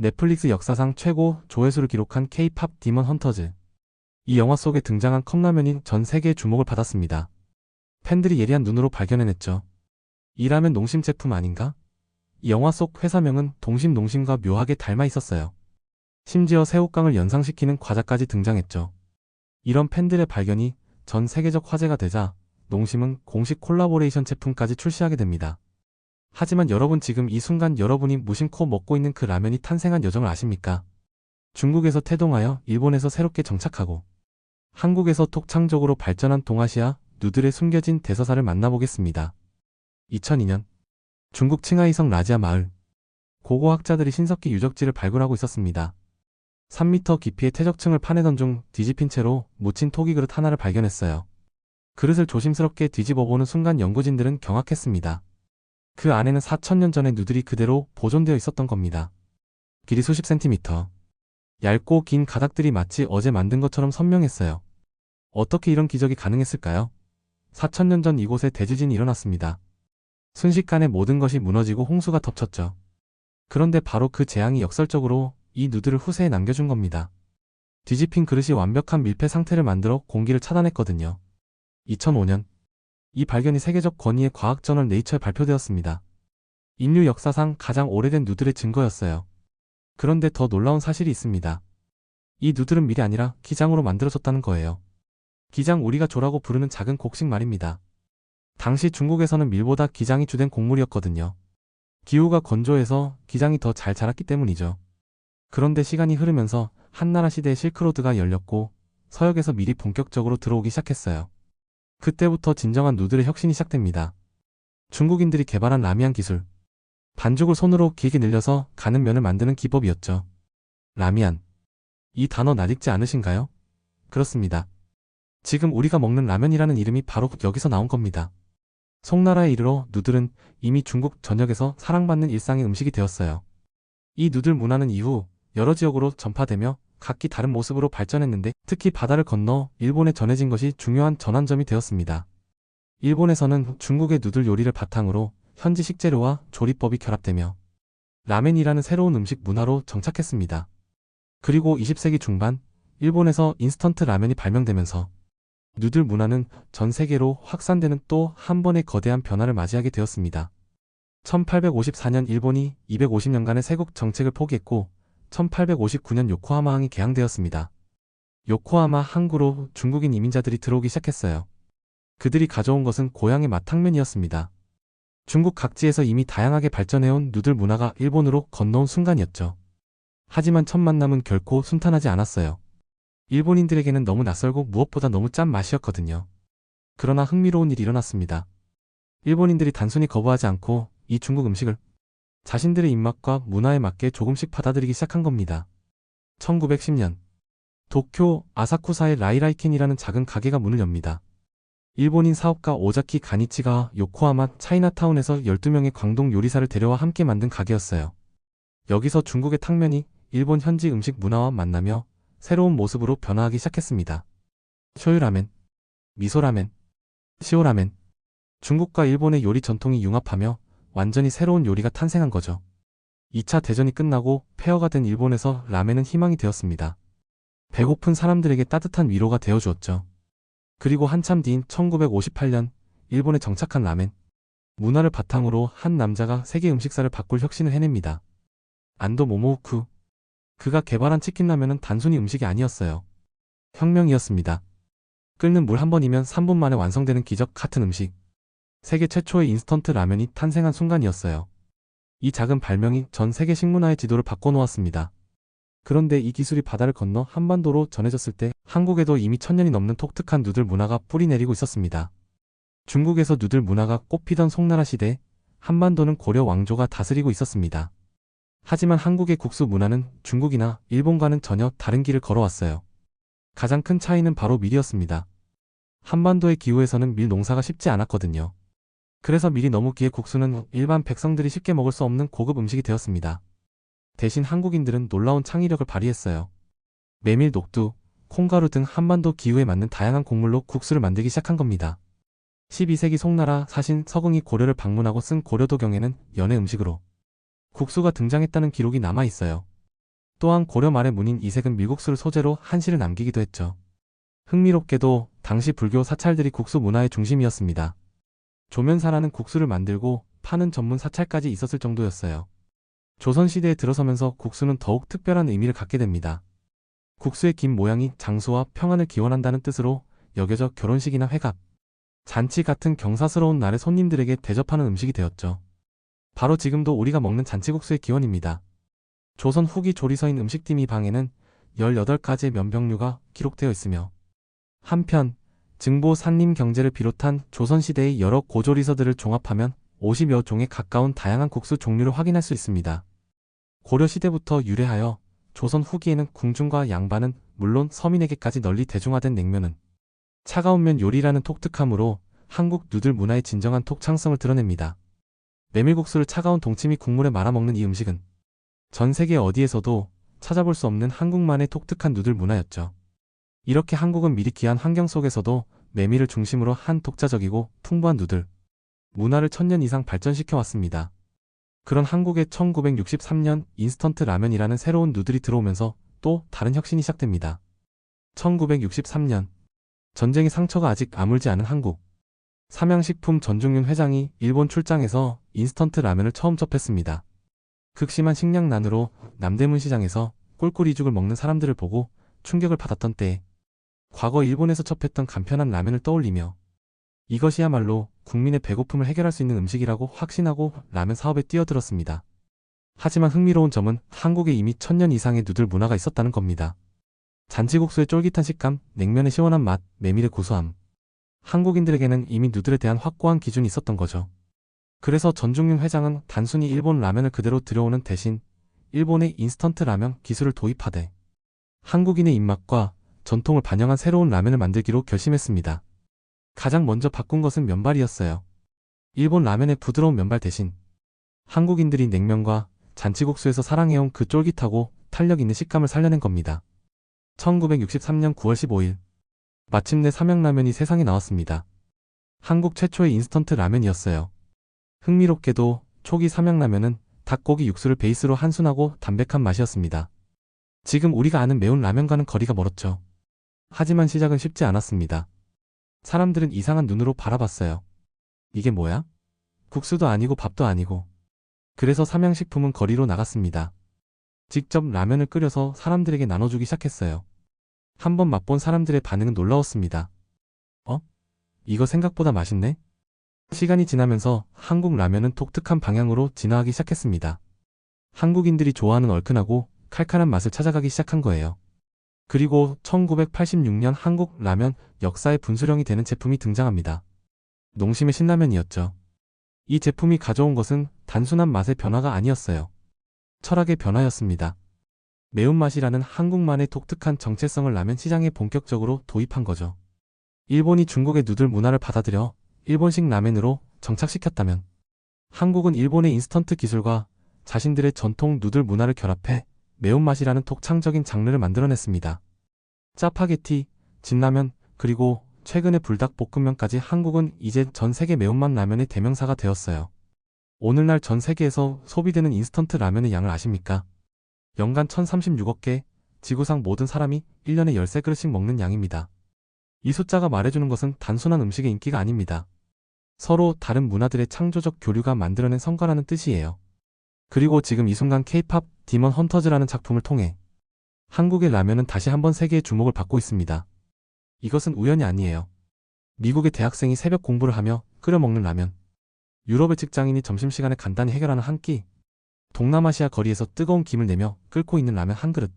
넷플릭스 역사상 최고 조회수를 기록한 K-팝 디먼 헌터즈. 이 영화 속에 등장한 컵라면이 전 세계의 주목을 받았습니다. 팬들이 예리한 눈으로 발견해냈죠. 이 라면 농심 제품 아닌가? 이 영화 속 회사명은 동심 농심과 묘하게 닮아 있었어요. 심지어 새우깡을 연상시키는 과자까지 등장했죠. 이런 팬들의 발견이 전 세계적 화제가 되자 농심은 공식 콜라보레이션 제품까지 출시하게 됩니다. 하지만 여러분 지금 이 순간 여러분이 무심코 먹고 있는 그 라면이 탄생한 여정을 아십니까? 중국에서 태동하여 일본에서 새롭게 정착하고 한국에서 톡창적으로 발전한 동아시아 누들의 숨겨진 대서사를 만나보겠습니다. 2002년 중국 칭하이성 라지아 마을 고고학자들이 신석기 유적지를 발굴하고 있었습니다. 3m 깊이의 퇴적층을 파내던 중 뒤집힌 채로 묻힌 토기 그릇 하나를 발견했어요. 그릇을 조심스럽게 뒤집어보는 순간 연구진들은 경악했습니다. 그 안에는 4천년 전의 누들이 그대로 보존되어 있었던 겁니다. 길이 수십 센티미터. 얇고 긴 가닥들이 마치 어제 만든 것처럼 선명했어요. 어떻게 이런 기적이 가능했을까요? 4천년 전 이곳에 대지진이 일어났습니다. 순식간에 모든 것이 무너지고 홍수가 덮쳤죠. 그런데 바로 그 재앙이 역설적으로 이 누들을 후세에 남겨준 겁니다. 뒤집힌 그릇이 완벽한 밀폐 상태를 만들어 공기를 차단했거든요. 2005년 이 발견이 세계적 권위의 과학 저널 네이처에 발표되었습니다. 인류 역사상 가장 오래된 누들의 증거였어요. 그런데 더 놀라운 사실이 있습니다. 이 누들은 밀이 아니라 기장으로 만들어졌다는 거예요. 기장 우리가 조라고 부르는 작은 곡식 말입니다. 당시 중국에서는 밀보다 기장이 주된 곡물이었거든요. 기후가 건조해서 기장이 더 잘 자랐기 때문이죠. 그런데 시간이 흐르면서 한나라 시대의 실크로드가 열렸고 서역에서 밀이 본격적으로 들어오기 시작했어요. 그때부터 진정한 누들의 혁신이 시작됩니다. 중국인들이 개발한 라미안 기술. 반죽을 손으로 길게 늘려서 가는 면을 만드는 기법이었죠. 라미안. 이 단어 낯익지 않으신가요? 그렇습니다. 지금 우리가 먹는 라면이라는 이름이 바로 여기서 나온 겁니다. 송나라에 이르러 누들은 이미 중국 전역에서 사랑받는 일상의 음식이 되었어요. 이 누들 문화는 이후 여러 지역으로 전파되며 각기 다른 모습으로 발전했는데 특히 바다를 건너 일본에 전해진 것이 중요한 전환점이 되었습니다. 일본에서는 중국의 누들 요리를 바탕으로 현지 식재료와 조리법이 결합되며 라멘이라는 새로운 음식 문화로 정착했습니다. 그리고 20세기 중반 일본에서 인스턴트 라면이 발명되면서 누들 문화는 전 세계로 확산되는 또 한 번의 거대한 변화를 맞이하게 되었습니다. 1854년 일본이 250년간의 세국 정책을 포기했고 1859년 요코하마항이 개항되었습니다. 요코하마 항구로 중국인 이민자들이 들어오기 시작했어요. 그들이 가져온 것은 고향의 맛탕면이었습니다. 중국 각지에서 이미 다양하게 발전해온 누들 문화가 일본으로 건너온 순간이었죠. 하지만 첫 만남은 결코 순탄하지 않았어요. 일본인들에게는 너무 낯설고 무엇보다 너무 짠 맛이었거든요. 그러나 흥미로운 일이 일어났습니다. 일본인들이 단순히 거부하지 않고 이 중국 음식을 자신들의 입맛과 문화에 맞게 조금씩 받아들이기 시작한 겁니다. 1910년 도쿄 아사쿠사의 라이라이켄이라는 작은 가게가 문을 엽니다. 일본인 사업가 오자키 가니치가 요코하마 차이나타운에서 12명의 광동 요리사를 데려와 함께 만든 가게였어요. 여기서 중국의 탕면이 일본 현지 음식 문화와 만나며 새로운 모습으로 변화하기 시작했습니다. 쇼유라멘, 미소라멘, 시오라멘, 중국과 일본의 요리 전통이 융합하며 완전히 새로운 요리가 탄생한 거죠. 2차 대전이 끝나고 폐허가 된 일본에서 라멘은 희망이 되었습니다. 배고픈 사람들에게 따뜻한 위로가 되어주었죠. 그리고 한참 뒤인 1958년 일본에 정착한 라멘. 문화를 바탕으로 한 남자가 세계 음식사를 바꿀 혁신을 해냅니다. 안도 모모우쿠. 그가 개발한 치킨라면은 단순히 음식이 아니었어요. 혁명이었습니다. 끓는 물 한 번이면 3분 만에 완성되는 기적 같은 음식. 세계 최초의 인스턴트 라면이 탄생한 순간이었어요. 이 작은 발명이 전 세계 식문화의 지도를 바꿔놓았습니다. 그런데 이 기술이 바다를 건너 한반도로 전해졌을 때 한국에도 이미 천년이 넘는 독특한 누들 문화가 뿌리내리고 있었습니다. 중국에서 누들 문화가 꽃피던 송나라 시대 한반도는 고려 왕조가 다스리고 있었습니다. 하지만 한국의 국수 문화는 중국이나 일본과는 전혀 다른 길을 걸어왔어요. 가장 큰 차이는 바로 밀이었습니다. 한반도의 기후에서는 밀 농사가 쉽지 않았거든요. 그래서 밀이 너무 귀해 국수는 일반 백성들이 쉽게 먹을 수 없는 고급 음식이 되었습니다. 대신 한국인들은 놀라운 창의력을 발휘했어요. 메밀, 녹두, 콩가루 등 한반도 기후에 맞는 다양한 곡물로 국수를 만들기 시작한 겁니다. 12세기 송나라 사신 서궁이 고려를 방문하고 쓴 고려도경에는 연해 음식으로 국수가 등장했다는 기록이 남아 있어요. 또한 고려 말의 문인 이색은 밀국수를 소재로 한시를 남기기도 했죠. 흥미롭게도 당시 불교 사찰들이 국수 문화의 중심이었습니다. 조면사라는 국수를 만들고 파는 전문 사찰까지 있었을 정도였어요. 조선시대에 들어서면서 국수는 더욱 특별한 의미를 갖게 됩니다. 국수의 긴 모양이 장수와 평안을 기원한다는 뜻으로 여겨져 결혼식이나 회갑, 잔치 같은 경사스러운 날에 손님들에게 대접하는 음식이 되었죠. 바로 지금도 우리가 먹는 잔치국수의 기원입니다. 조선 후기 조리서인 음식팀 이 방에는 18가지의 면병류가 기록되어 있으며 한편 증보 산림 경제를 비롯한 조선시대의 여러 고조리서들을 종합하면 50여 종에 가까운 다양한 국수 종류를 확인할 수 있습니다. 고려시대부터 유래하여 조선 후기에는 궁중과 양반은 물론 서민에게까지 널리 대중화된 냉면은 차가운 면 요리라는 독특함으로 한국 누들 문화의 진정한 독창성을 드러냅니다. 메밀국수를 차가운 동치미 국물에 말아먹는 이 음식은 전 세계 어디에서도 찾아볼 수 없는 한국만의 독특한 누들 문화였죠. 이렇게 한국은 미리 귀한 환경 속에서도 메밀을 중심으로 한 독자적이고 풍부한 누들 문화를 천년 이상 발전시켜 왔습니다. 그런 한국의 1963년 인스턴트 라면이라는 새로운 누들이 들어오면서 또 다른 혁신이 시작됩니다. 1963년 전쟁의 상처가 아직 아물지 않은 한국 삼양식품 전중윤 회장이 일본 출장에서 인스턴트 라면을 처음 접했습니다. 극심한 식량난으로 남대문 시장에서 꿀꿀이죽을 먹는 사람들을 보고 충격을 받았던 때에 과거 일본에서 접했던 간편한 라면을 떠올리며 이것이야말로 국민의 배고픔을 해결할 수 있는 음식이라고 확신하고 라면 사업에 뛰어들었습니다. 하지만 흥미로운 점은 한국에 이미 천년 이상의 누들 문화가 있었다는 겁니다. 잔치국수의 쫄깃한 식감, 냉면의 시원한 맛, 메밀의 고소함. 한국인들에게는 이미 누들에 대한 확고한 기준이 있었던 거죠. 그래서 전중윤 회장은 단순히 일본 라면을 그대로 들여오는 대신 일본의 인스턴트 라면 기술을 도입하되 한국인의 입맛과 전통을 반영한 새로운 라면을 만들기로 결심했습니다. 가장 먼저 바꾼 것은 면발이었어요. 일본 라면의 부드러운 면발 대신 한국인들이 냉면과 잔치국수에서 사랑해온 그 쫄깃하고 탄력 있는 식감을 살려낸 겁니다. 1963년 9월 15일 마침내 삼양라면이 세상에 나왔습니다. 한국 최초의 인스턴트 라면이었어요. 흥미롭게도 초기 삼양라면은 닭고기 육수를 베이스로 한순하고 담백한 맛이었습니다. 지금 우리가 아는 매운 라면과는 거리가 멀었죠. 하지만 시작은 쉽지 않았습니다. 사람들은 이상한 눈으로 바라봤어요. 이게 뭐야? 국수도 아니고 밥도 아니고. 그래서 삼양식품은 거리로 나갔습니다. 직접 라면을 끓여서 사람들에게 나눠주기 시작했어요. 한번 맛본 사람들의 반응은 놀라웠습니다. 어? 이거 생각보다 맛있네? 시간이 지나면서 한국 라면은 독특한 방향으로 진화하기 시작했습니다. 한국인들이 좋아하는 얼큰하고 칼칼한 맛을 찾아가기 시작한 거예요. 그리고 1986년 한국 라면 역사의 분수령이 되는 제품이 등장합니다. 농심의 신라면이었죠. 이 제품이 가져온 것은 단순한 맛의 변화가 아니었어요. 철학의 변화였습니다. 매운맛이라는 한국만의 독특한 정체성을 라면 시장에 본격적으로 도입한 거죠. 일본이 중국의 누들 문화를 받아들여 일본식 라면으로 정착시켰다면 한국은 일본의 인스턴트 기술과 자신들의 전통 누들 문화를 결합해 매운맛이라는 독창적인 장르를 만들어냈습니다. 짜파게티, 진라면, 그리고 최근의 불닭볶음면까지 한국은 이제 전 세계 매운맛 라면의 대명사가 되었어요. 오늘날 전 세계에서 소비되는 인스턴트 라면의 양을 아십니까? 연간 1036억 개, 지구상 모든 사람이 1년에 13그릇씩 먹는 양입니다. 이 숫자가 말해주는 것은 단순한 음식의 인기가 아닙니다. 서로 다른 문화들의 창조적 교류가 만들어낸 성과라는 뜻이에요. 그리고 지금 이 순간 K-팝 디먼 헌터즈라는 작품을 통해 한국의 라면은 다시 한번 세계의 주목을 받고 있습니다. 이것은 우연이 아니에요. 미국의 대학생이 새벽 공부를 하며 끓여 먹는 라면. 유럽의 직장인이 점심시간에 간단히 해결하는 한 끼. 동남아시아 거리에서 뜨거운 김을 내며 끓고 있는 라면 한 그릇.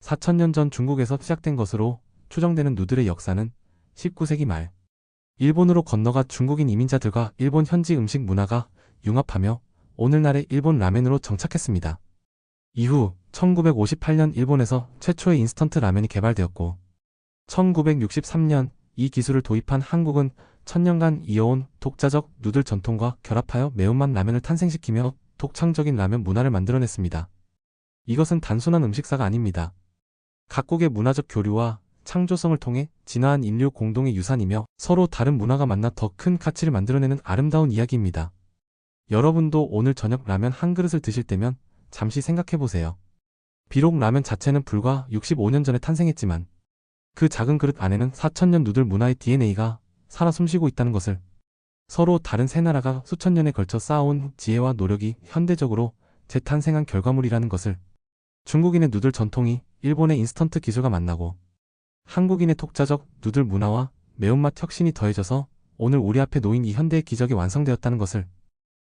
4천년 전 중국에서 시작된 것으로 추정되는 누들의 역사는 19세기 말 일본으로 건너가 중국인 이민자들과 일본 현지 음식 문화가 융합하며 오늘날의 일본 라멘으로 정착했습니다. 이후 1958년 일본에서 최초의 인스턴트 라면이 개발되었고 1963년 이 기술을 도입한 한국은 천년간 이어온 독자적 누들 전통과 결합하여 매운맛 라면을 탄생시키며 독창적인 라면 문화를 만들어냈습니다. 이것은 단순한 음식사가 아닙니다. 각국의 문화적 교류와 창조성을 통해 진화한 인류 공동의 유산이며 서로 다른 문화가 만나 더 큰 가치를 만들어내는 아름다운 이야기입니다. 여러분도 오늘 저녁 라면 한 그릇을 드실 때면 잠시 생각해 보세요. 비록 라면 자체는 불과 65년 전에 탄생했지만 그 작은 그릇 안에는 4천년 누들 문화의 DNA가 살아 숨쉬고 있다는 것을 서로 다른 세 나라가 수천 년에 걸쳐 쌓아온 지혜와 노력이 현대적으로 재탄생한 결과물이라는 것을 중국인의 누들 전통이 일본의 인스턴트 기술과 만나고 한국인의 독자적 누들 문화와 매운맛 혁신이 더해져서 오늘 우리 앞에 놓인 이 현대의 기적이 완성되었다는 것을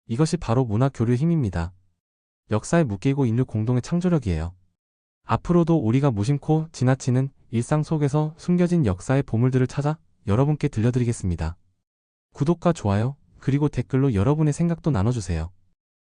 이것이 바로 문화 교류의 힘입니다. 역사에 묶이고 인류 공동의 창조력이에요. 앞으로도 우리가 무심코 지나치는 일상 속에서 숨겨진 역사의 보물들을 찾아 여러분께 들려드리겠습니다. 구독과 좋아요, 그리고 댓글로 여러분의 생각도 나눠주세요.